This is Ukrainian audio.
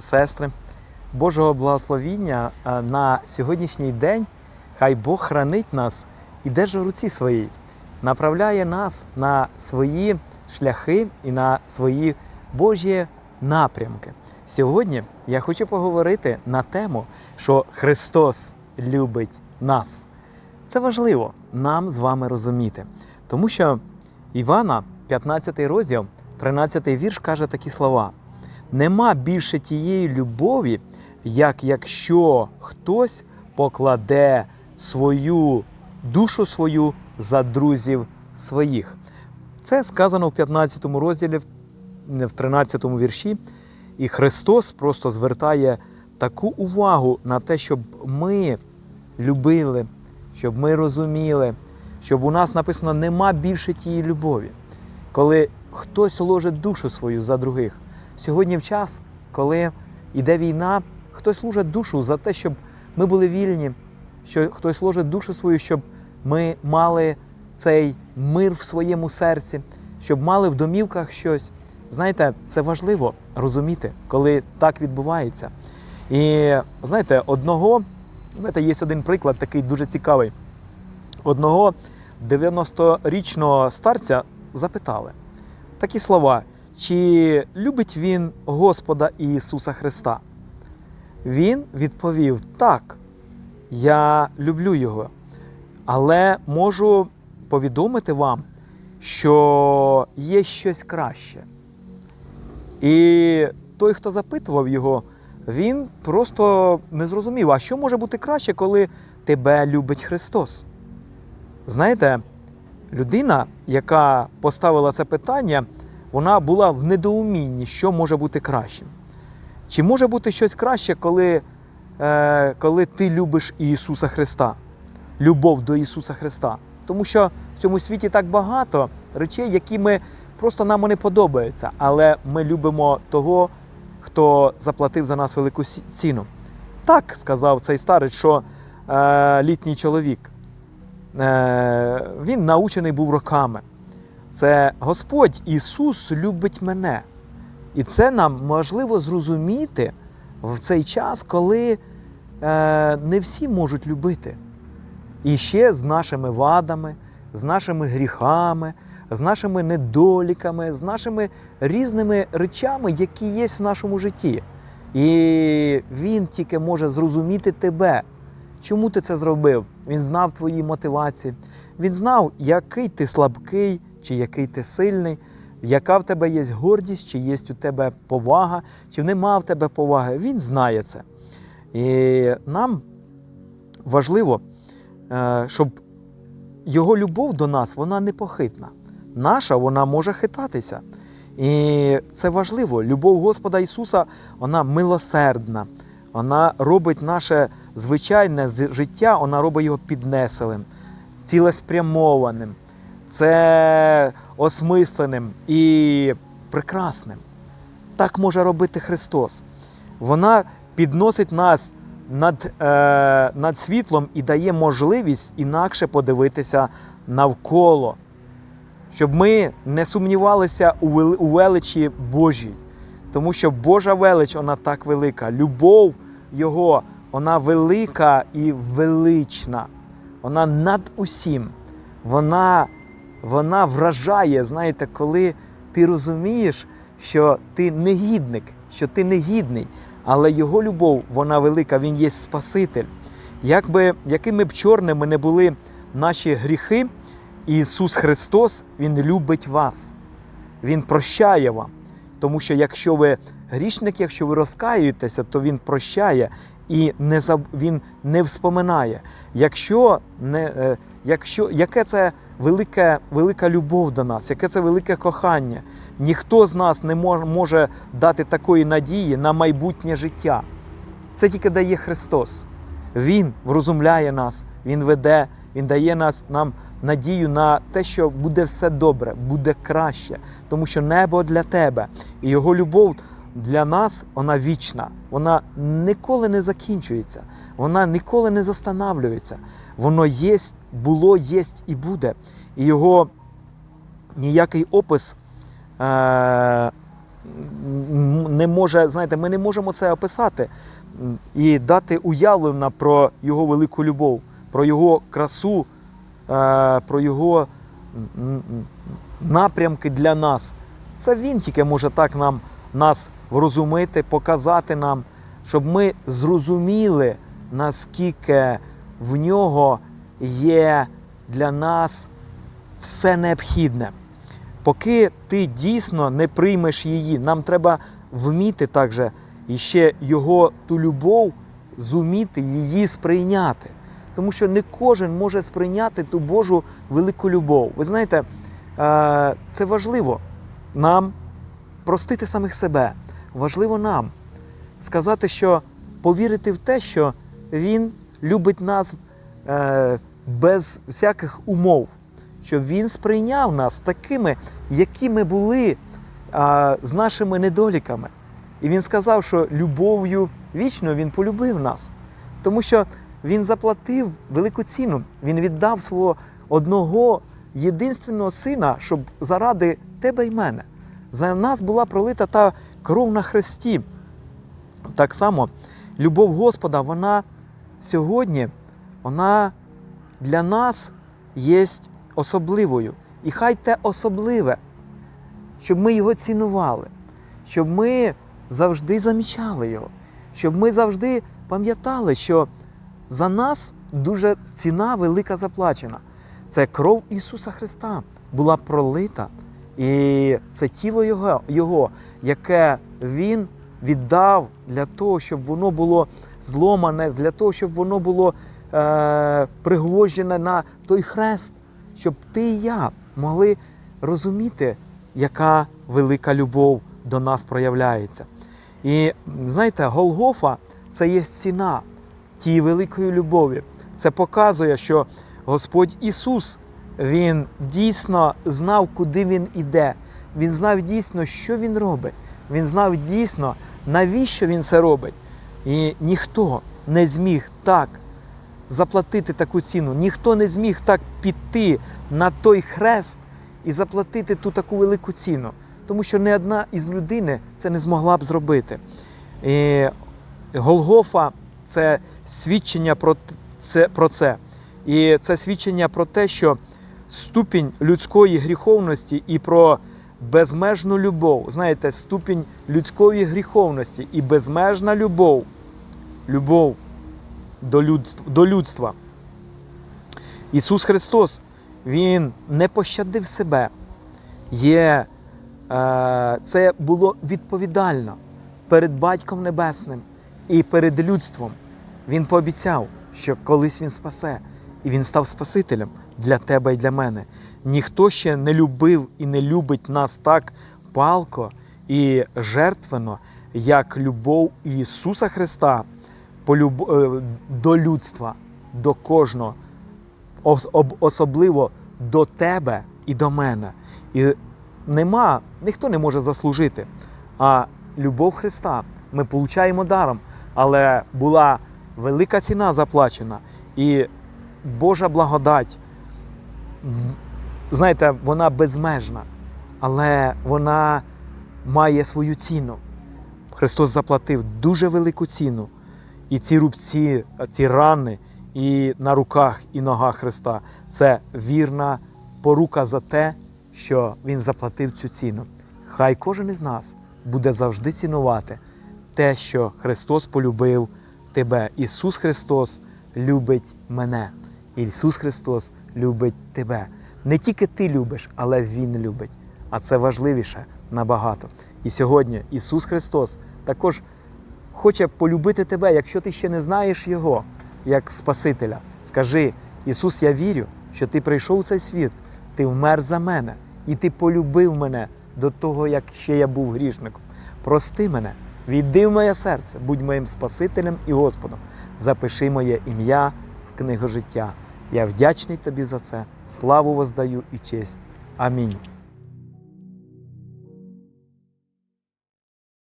Сестри, Божого благословіння е, на сьогоднішній день. Хай Бог хранить нас і держить в руці своїй, направляє нас на свої шляхи і на свої Божі напрямки. Сьогодні я хочу поговорити на тему, що Христос любить нас. Це важливо нам з вами розуміти, тому що Івана, 15 розділ, 13 вірш каже такі слова. Нема більше тієї любові, як якщо хтось покладе свою душу свою за друзів своїх. Це сказано в 15 розділі, в 13 вірші. І Христос просто звертає таку увагу на те, щоб ми любили, щоб ми розуміли, щоб у нас написано нема більше тієї любові, коли хтось ложить душу свою за других. Сьогодні в час, коли йде війна, хтось служить душу за те, щоб ми були вільні, що хтось ложить душу свою, щоб ми мали цей мир в своєму серці, щоб мали в домівках щось. Знаєте, це важливо розуміти, коли так відбувається. І знаєте, одного, знаєте, є один приклад такий дуже цікавий. Одного 90-річного старця запитали такі слова. Чи любить він Господа Ісуса Христа? Він відповів: Так, я люблю Його, але можу повідомити вам, що є щось краще. І той, хто запитував його, він просто не зрозумів, а що може бути краще, коли тебе любить Христос? Знаєте, людина, яка поставила це питання, вона була в недоумінні, що може бути кращим. Чи може бути щось краще, коли, е, коли ти любиш Ісуса Христа, любов до Ісуса Христа? Тому що в цьому світі так багато речей, які ми просто нам не подобаються, але ми любимо того, хто заплатив за нас велику ціну. Так сказав цей старець, що е, літній чоловік. Е, він научений був роками. Це Господь Ісус любить мене. І це нам можливо зрозуміти в цей час, коли е, не всі можуть любити. І ще з нашими вадами, з нашими гріхами, з нашими недоліками, з нашими різними речами, які є в нашому житті. І Він тільки може зрозуміти тебе. Чому ти це зробив? Він знав твої мотивації, він знав, який ти слабкий, чи який ти сильний, яка в тебе є гордість, чи є у тебе повага, чи нема в тебе поваги. Він знає це. І нам важливо, е, щоб його любов до нас вона непохитна. Наша вона може хитатися. І це важливо. Любов Господа Ісуса, вона милосердна. Вона робить наше звичайне життя, вона робить його піднеселим, цілеспрямованим, це осмисленим і прекрасним. Так може робити Христос. Вона підносить нас над, е, над світлом і дає можливість інакше подивитися навколо, щоб ми не сумнівалися у вели- у величі Божій. Тому що Божа велич, вона так велика. Любов Його, вона велика і велична. Вона над усім. Вона, вона вражає, знаєте, коли ти розумієш, що ти негідник, що ти негідний, але Його любов, вона велика, Він є Спаситель. Якби, якими б чорними не були наші гріхи, Ісус Христос, Він любить вас. Він прощає вам. Тому що якщо ви грішник, якщо ви розкаюєтеся, то Він прощає і не заб... Він не вспоминає. Якщо не, е, якщо, яке це велике, велика любов до нас, яке це велике кохання. Ніхто з нас не може дати такої надії на майбутнє життя. Це тільки дає Христос. Він врозумляє нас, Він веде, Він дає нас, нам надію на те, що буде все добре, буде краще, тому що небо для тебе і Його любов для нас вона вічна, вона ніколи не закінчується, вона ніколи не застанавлюється. Воно є, було, є і буде. І його ніякий опис е- не може, знаєте, ми не можемо це описати і дати уявлення про його велику любов, про його красу, е, про його напрямки для нас. Це він тільки може так нам нас врозумити, показати нам, щоб ми зрозуміли, наскільки в нього є для нас все необхідне. Поки ти дійсно не приймеш її, нам треба вміти також і ще його ту любов зуміти її сприйняти. Тому що не кожен може сприйняти ту Божу велику любов. Ви знаєте, е, це важливо нам простити самих себе. Важливо нам сказати, що повірити в те, що Він любить нас е, без всяких умов, що Він сприйняв нас такими, які ми були а, з нашими недоліками. І він сказав, що любов'ю вічною він полюбив нас, тому що він заплатив велику ціну. Він віддав свого одного єдинственного сина, щоб заради тебе і мене. За нас була пролита та кров на хресті. Так само любов Господа, вона сьогодні, вона для нас є особливою. І хай те особливе, щоб ми його цінували, щоб ми завжди замічали його, щоб ми завжди пам'ятали, що за нас дуже ціна велика заплачена. Це кров Ісуса Христа була пролита, і це тіло Його, Його яке Він віддав для того, щоб воно було зломане, для того, щоб воно було е, пригвожджене на той хрест, щоб ти і я могли розуміти, яка велика любов до нас проявляється. І знаєте, Голгофа це є ціна тієї великої любові. Це показує, що Господь Ісус Він дійсно знав, куди Він іде. Він знав дійсно, що Він робить. Він знав дійсно, навіщо Він це робить. І ніхто не зміг так заплатити таку ціну. Ніхто не зміг так піти на той хрест і заплатити ту таку велику ціну. Тому що ні одна із людини це не змогла б зробити. І Голгофа це свідчення про це. І це свідчення про те, що ступінь людської гріховності і про безмежну любов. Знаєте, ступінь людської гріховності і безмежна любов. Любов до людства. До людства. Ісус Христос, Він не пощадив себе. Є, е, це було відповідально перед Батьком Небесним і перед людством. Він пообіцяв, що колись Він спасе, і Він став Спасителем для тебе і для мене. Ніхто ще не любив і не любить нас так палко і жертвенно, як любов Ісуса Христа е, до людства, до кожного, особливо до тебе і до мене. І нема, ніхто не може заслужити. А любов Христа ми получаємо даром, але була велика ціна заплачена. І Божа благодать, знаєте, вона безмежна, але вона має свою ціну. Христос заплатив дуже велику ціну. І ці рубці, ці рани і на руках і ногах Христа це вірна порука за те, що Він заплатив цю ціну. Хай кожен із нас буде завжди цінувати те, що Христос полюбив тебе. Ісус Христос любить мене. Ісус Христос любить тебе. Не тільки ти любиш, але Він любить. А це важливіше набагато. І сьогодні Ісус Христос також хоче полюбити тебе, якщо ти ще не знаєш Його як Спасителя. Скажи, Ісус, я вірю, що Ти прийшов у цей світ, Ти вмер за мене, і Ти полюбив мене до того, як ще я був грішником. Прости мене, війди в моє серце, будь моїм Спасителем і Господом. Запиши моє ім'я в книгу життя. Я вдячний тобі за це. Славу воздаю і честь. Амінь.